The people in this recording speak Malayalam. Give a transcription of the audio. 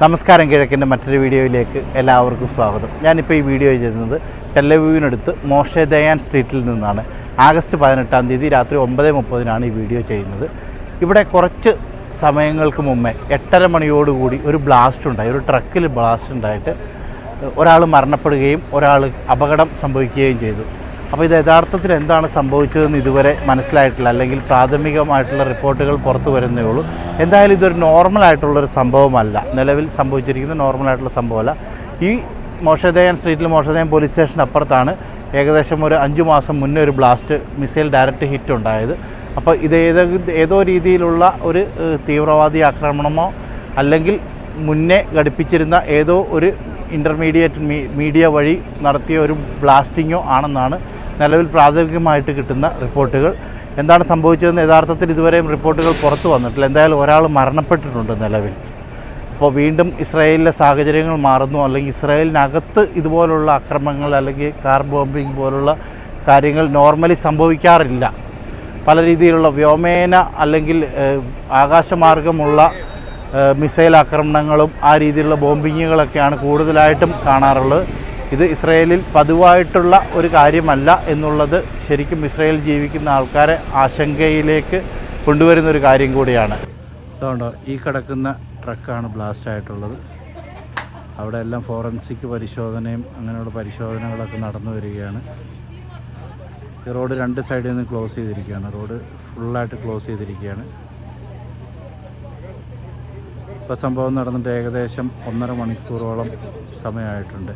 നമസ്കാരം കിഴക്കിന്റെ മറ്റൊരു വീഡിയോയിലേക്ക് എല്ലാവർക്കും സ്വാഗതം. ഞാനിപ്പോൾ ഈ വീഡിയോ ചെയ്യുന്നത് ടെല്ലവ്യൂവിനടുത്ത് മോഷെ ദയാൻ സ്ട്രീറ്റിൽ നിന്നാണ്. ആഗസ്റ്റ് പതിനെട്ടാം തീയതി രാത്രി ഒമ്പത് മുപ്പതിനാണ് ഈ വീഡിയോ ചെയ്യുന്നത്. ഇവിടെ കുറച്ച് സമയങ്ങൾക്ക് മുമ്പേ എട്ടര മണിയോടുകൂടി ഒരു ബ്ലാസ്റ്റ് ഉണ്ടായി. ഒരു ട്രക്കിൽ ബ്ലാസ്റ്റ് ഉണ്ടായിട്ട് ഒരാൾ മരണപ്പെടുകയും ഒരാൾ അപകടം സംഭവിക്കുകയും ചെയ്തു. അപ്പോൾ ഇത് യഥാർത്ഥത്തിൽ എന്താണ് സംഭവിച്ചതെന്ന് ഇതുവരെ മനസ്സിലായിട്ടില്ല. അല്ലെങ്കിൽ പ്രാഥമികമായിട്ടുള്ള റിപ്പോർട്ടുകൾ പുറത്തു വരുന്നേ ഉള്ളൂ. എന്തായാലും ഇതൊരു നോർമലായിട്ടുള്ളൊരു സംഭവമല്ല. നിലവിൽ സംഭവിച്ചിരിക്കുന്ന നോർമലായിട്ടുള്ള സംഭവമല്ല. ഈ മോഷദേയൻ സ്ട്രീറ്റിൽ മോഷദേയൻ പോലീസ് സ്റ്റേഷൻ അപ്പുറത്താണ് ഏകദേശം ഒരു അഞ്ച് മാസം മുന്നേ ഒരു ബ്ലാസ്റ്റ് മിസൈൽ ഡയറക്റ്റ് ഹിറ്റ് ഉണ്ടായത്. അപ്പോൾ ഇത് ഏതോ ഏതോ രീതിയിലുള്ള ഒരു തീവ്രവാദി ആക്രമണമോ അല്ലെങ്കിൽ മുന്നേ ഘടിപ്പിച്ചിരുന്ന ഏതോ ഒരു ഇന്റർമീഡിയറ്റ് മീഡിയ വഴി നടത്തിയ ഒരു ബ്ലാസ്റ്റിങ്ങോ ആണെന്നാണ് നിലവിൽ പ്രാഥമികമായിട്ട് കിട്ടുന്ന റിപ്പോർട്ടുകൾ. എന്താണ് സംഭവിച്ചതെന്ന് യഥാർത്ഥത്തിൽ ഇതുവരെയും റിപ്പോർട്ടുകൾ പുറത്തു വന്നിട്ടില്ല. എന്തായാലും ഒരാൾ മരണപ്പെട്ടിട്ടുണ്ട് നിലവിൽ. അപ്പോൾ വീണ്ടും ഇസ്രായേലിലെ സാഹചര്യങ്ങൾ മാറുന്നു. അല്ലെങ്കിൽ ഇസ്രായേലിനകത്ത് ഇതുപോലുള്ള അക്രമങ്ങൾ അല്ലെങ്കിൽ കാർ ബോംബിംഗ് പോലുള്ള കാര്യങ്ങൾ നോർമലി സംഭവിക്കാറില്ല. പല രീതിയിലുള്ള വ്യോമേന അല്ലെങ്കിൽ ആകാശമാർഗമുള്ള മിസൈൽ ആക്രമണങ്ങളും ആ രീതിയിലുള്ള ബോംബിങ്ങുകളൊക്കെയാണ് കൂടുതലായിട്ടും കാണാറുള്ളത്. ഇത് ഇസ്രയേലിൽ പതിവായിട്ടുള്ള ഒരു കാര്യമല്ല എന്നുള്ളത് ശരിക്കും ഇസ്രയേൽ ജീവിക്കുന്ന ആൾക്കാരെ ആശങ്കയിലേക്ക് കൊണ്ടുവരുന്ന ഒരു കാര്യം കൂടിയാണ്. അതുകൊണ്ടോ ഈ കിടക്കുന്ന ട്രക്കാണ് ബ്ലാസ്റ്റ് ആയിട്ടുള്ളത്. അവിടെ എല്ലാം ഫോറൻസിക് പരിശോധനയും അങ്ങനെയുള്ള പരിശോധനകളൊക്കെ നടന്നു വരികയാണ്. ഈ റോഡ് രണ്ട് സൈഡിൽ നിന്ന് ക്ലോസ് ചെയ്തിരിക്കുകയാണ്. റോഡ് ഫുള്ളായിട്ട് ക്ലോസ് ചെയ്തിരിക്കുകയാണ്. ഇപ്പോൾ സംഭവം നടന്നിട്ട് ഏകദേശം ഒന്നര മണിക്കൂറോളം സമയമായിട്ടുണ്ട്.